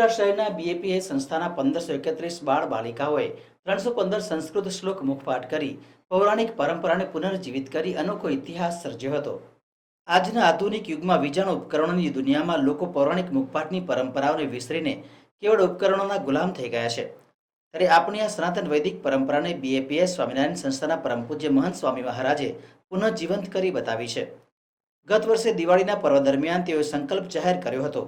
વડોદરા શહેરના બીએપીએ સંસ્થાના પંદરસો એકત્રીસ બાળ બાલિકાઓએ ત્રણસો પંદર સંસ્કૃત શ્લોક મુખપાઠ કરી, પૌરાણિક પરંપરાને પુનર્જીવિત કરી અનોખો ઇતિહાસ સર્જ્યો હતો. આજના આધુનિક યુગમાં વિજાણુ ઉપકરણોની દુનિયામાં લોકો પૌરાણિક મુખપાઠની પરંપરાઓને વિસરીને કેવળ ઉપકરણોના ગુલામ થઈ ગયા છે. ત્યારે આપણી આ સનાતન વૈદિક પરંપરાને બીએપીએસ સ્વામિનારાયણ સંસ્થાના પરમ પૂજ્ય મહંત સ્વામી મહારાજે પુનઃજીવંત કરી બતાવી છે. ગત વર્ષે દિવાળીના પર્વ દરમિયાન તેઓએ સંકલ્પ જાહેર કર્યો હતો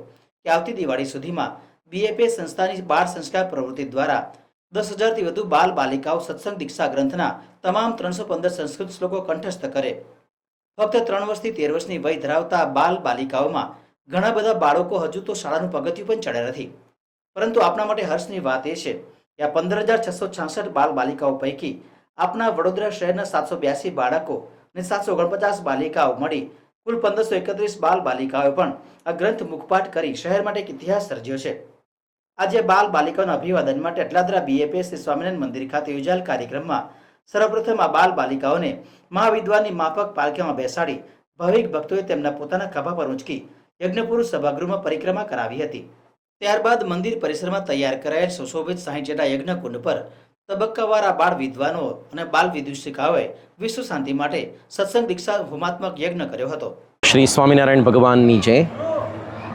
કે આવતી દિવાળી સુધીમાં બીએપીએ સંસ્થાની બાળ સંસ્કાર પ્રવૃત્તિ દ્વારા દસ હજારથી વધુ બાલ બાલિકાઓ સત્સંગ દીક્ષા ગ્રંથના તમામ ત્રણસો પંદર સંસ્કૃત શ્લોકો કંઠસ્થ કરે. ફક્ત ત્રણ વર્ષથી તેર વર્ષની વય ધરાવતા બાલ બાલિકાઓમાં ઘણા બધા બાળકો હજુ તો શાળાનું પગથિયું પણ ચડ્યા નથી. પરંતુ આપણા માટે હર્ષની વાત એ છે કે આ પંદર હજાર છસો છાસઠ બાલ બાલિકાઓ પૈકી આપણા વડોદરા શહેરના સાતસો બ્યાસી બાળકો અને સાતસો ઓગણપચાસ બાલિકાઓ મળી કુલ પંદરસો એકત્રીસ બાલ બાલિકાઓએ પણ આ ગ્રંથ મુખપાઠ કરી શહેર માટે એક ઇતિહાસ સર્જ્યો છે. આજે બાલ બાલિકાઓના અભિવાદન માટે અટલાદરા બીએપીએસ શ્રી સ્વામિનારાયણ મંદિર ખાતે યોજાયેલ કાર્યક્રમમાં સર્વપ્રથમ આ બાલ બાલિકાઓને મહાવિદ્વાનની માફક પાલખીમાં બેસાડી ભાવિક ભક્તોએ તેમના પોતાના ખભા પર ઉંચકી યજ્ઞપુરુષ સભાગૃહમાં પરિક્રમા કરાવી હતી. ત્યારબાદ મંદિર પરિસરમાં તૈયાર કરાયેલ સુશોભિત સાહીઠ જેટલા યજ્ઞકુંડ પર તબક્કાવાર આ બાળ વિદ્વાનો અને બાલ વિદુષિકાઓએ વિશ્વ શાંતિ માટે સત્સંગ દીક્ષા હોમાત્મક યજ્ઞ કર્યો હતો. શ્રી સ્વામિનારાયણ ભગવાનની જય.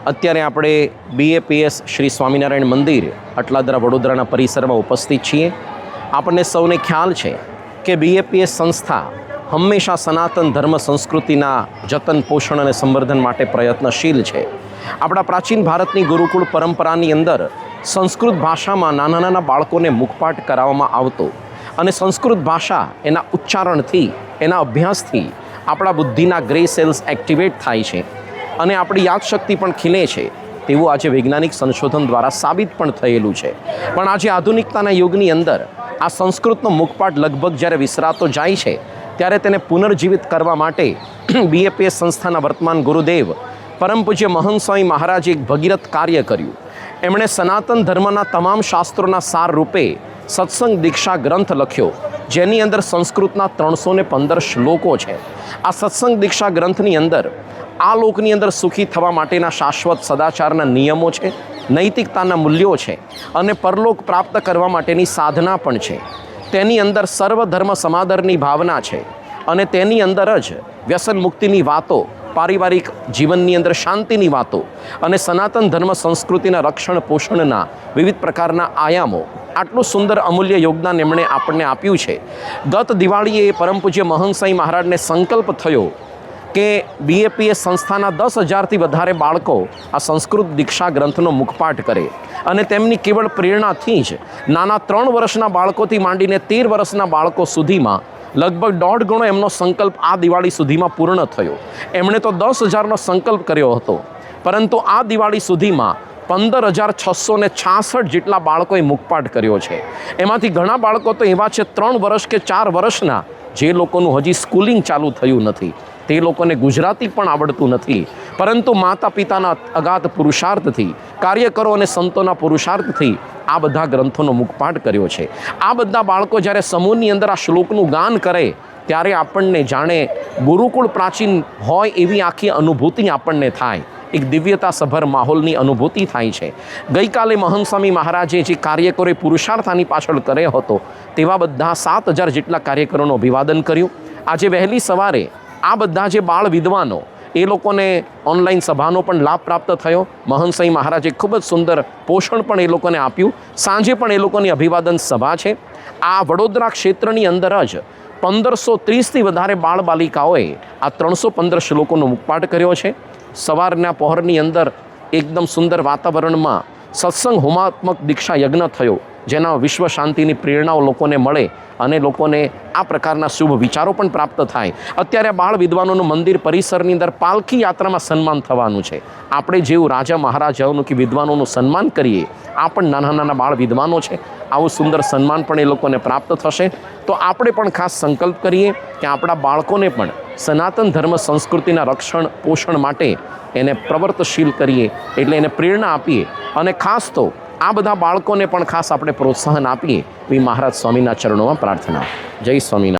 અત્યારે આપણે બીએપીએસ શ્રી સ્વામિનારાયણ મંદિર અટલાદરા વડોદરાના પરિસરમાં ઉપસ્થિત છીએ. આપણને સૌને ખ્યાલ છે કે બીએપીએસ સંસ્થા હંમેશા સનાતન ધર્મ સંસ્કૃતિના જતન, પોષણ અને સંવર્ધન માટે પ્રયત્નશીલ છે. આપણા પ્રાચીન ભારતની ગુરુકુળ પરંપરાની અંદર સંસ્કૃત ભાષામાં નાના નાના બાળકોને મુખપાઠ કરાવવામાં આવતો અને સંસ્કૃત ભાષા એના ઉચ્ચારણથી, એના અભ્યાસથી આપણા બુદ્ધિના ગ્રે સેલ્સ એક્ટિવેટ થાય છે. અને આપણી યાદશક્તિ પણ ખીલે છે. તેવું આજે વૈજ્ઞાનિક સંશોધન દ્વારા સાબિત પણ થયેલું છે. પણ આજે આધુનિકતાના યુગની અંદર આ સંસ્કૃતનો મુખપાઠ લગભગ જ્યારે વિસરાતો જાય છે, ત્યારે તેને પુનર્જીવિત કરવા માટે બીએપીએસ સંસ્થાના વર્તમાન ગુરુદેવ પરમ પૂજ્ય મહંત સ્વામી મહારાજે એક ભગીરથ કાર્ય કર્યું. એમણે સનાતન ધર્મના તમામ શાસ્ત્રોના સાર રૂપે સત્સંગ દીક્ષા ગ્રંથ લખ્યો. જેની અંદર સંસ્કૃતના ત્રણસો ને પંદર શ્લોકો છે. આ સત્સંગ દીક્ષા ગ્રંથની અંદર આ લોકની અંદર સુખી થવા માટેના શાશ્વત સદાચારના નિયમો છે, નૈતિકતાના મૂલ્યો છે અને પરલોક પ્રાપ્ત કરવા માટેની સાધના પણ છે. તેની અંદર સર્વ ધર્મ સમાદરની ભાવના છે અને તેની અંદર જ વ્યસન મુક્તિની વાતો પારિવારિક જીવનની અંદર શાંતિની વાતો અને સનાતન ધર્મ સંસ્કૃતિના રક્ષણ પોષણના વિવિધ પ્રકારના આયામો આટલું સુંદર અમૂલ્ય યોગદાન એમણે આપણને આપ્યું છે. ગત દિવાળીએ પરમ પૂજ્ય મહંસાઈ મહારાજને સંકલ્પ થયો કે બીએપીએસ સંસ્થાના દસ હજારથી વધારે બાળકો આ સંસ્કૃત દીક્ષા ગ્રંથનો મુખપાઠ કરે અને તેમની કેવળ પ્રેરણાથી જ નાના ત્રણ વર્ષના બાળકોથી માંડીને તેર વર્ષના બાળકો સુધીમાં લગભગ દોઢ ગણો એમનો સંકલ્પ આ દિવાળી સુધીમાં પૂર્ણ થયો. એમણે તો દસ હજારનો સંકલ્પ કર્યો હતો. પરંતુ આ દિવાળી સુધીમાં પંદર હજાર છસો ને છાસઠ જેટલા બાળકોએ મુખપાઠ કર્યો છે. એમાંથી ઘણા બાળકો તો એવા છે ત્રણ વર્ષ કે ચાર વર્ષના જે લોકોનું હજી સ્કૂલિંગ ચાલુ થયું નથી. તે લોકોને ગુજરાતી પણ આવડતું નથી. પરંતુ માતા પિતાના અગાધ પુરુષાર્થથી, કાર્યકરો અને સંતોના પુરુષાર્થથી આ બધા ગ્રંથોનો મુખપાઠ કર્યો છે. આ બધા બાળકો જ્યારે સમૂહની અંદર આ શ્લોકનું ગાન કરે, ત્યારે આપણને જાણે ગુરુકુળ પ્રાચીન હોય એવી આખી અનુભૂતિ આપણને થાય. એક દિવ્યતા સભર માહોલની અનુભૂતિ થાય છે. ગઈકાલે મહંતસ્વામી મહારાજે જે કાર્યકરોએ પુરુષાર્થાની પાછળ કર્યો હતો, તેવા બધા સાત હજાર જેટલા કાર્યકરોનું અભિવાદન કર્યું. આજે વહેલી સવારે આ બધા જે બાળ વિદ્વાનો, એ લોકોને ઓનલાઈન સભાનો પણ લાભ પ્રાપ્ત થયો. મહંસાઈ મહારાજે ખૂબ જ સુંદર પોષણ પણ એ લોકોને આપ્યું. સાંજે પણ એ લોકોની અભિવાદન સભા છે. આ વડોદરા ક્ષેત્રની અંદર જ પંદરસો ત્રીસથી વધારે બાળ બાલિકાઓએ આ ત્રણસો પંદર શ્લોકોનો મુખપાઠ કર્યો છે. સવારના પહોરની અંદર એકદમ સુંદર વાતાવરણમાં સત્સંગ હોમાત્મક દીક્ષા યજ્ઞ થયો. જેના વિશ્વ શાંતિની પ્રેરણાઓ લોકોને મળે અને લોકોને આ પ્રકારના શુભ વિચારો પણ પ્રાપ્ત થાય. અત્યારે બાળ વિદ્વાનોનું મંદિર પરિસરની અંદર પાલખી યાત્રામાં સન્માન થવાનું છે. આપણે જેવું રાજા મહારાજાઓનું કે વિદ્વાનોનું સન્માન કરીએ, આ પણ નાના નાના બાળ વિદ્વાનો છે. આવું સુંદર સન્માન પણ એ લોકોને પ્રાપ્ત થશે. તો આપણે પણ ખાસ સંકલ્પ કરીએ કે આપણા બાળકોને પણ સનાતન ધર્મ સંસ્કૃતિના રક્ષણ પોષણ માટે એને પ્રવર્તશીલ કરીએ, એટલે એને પ્રેરણા આપીએ. અને ખાસ તો આ બધા બાળકોને પણ ખાસ આપણે પ્રોત્સાહન આપીએ એવી મહારાજ સ્વામીના ચરણોમાં પ્રાર્થના. જય સ્વામિનારાયણ.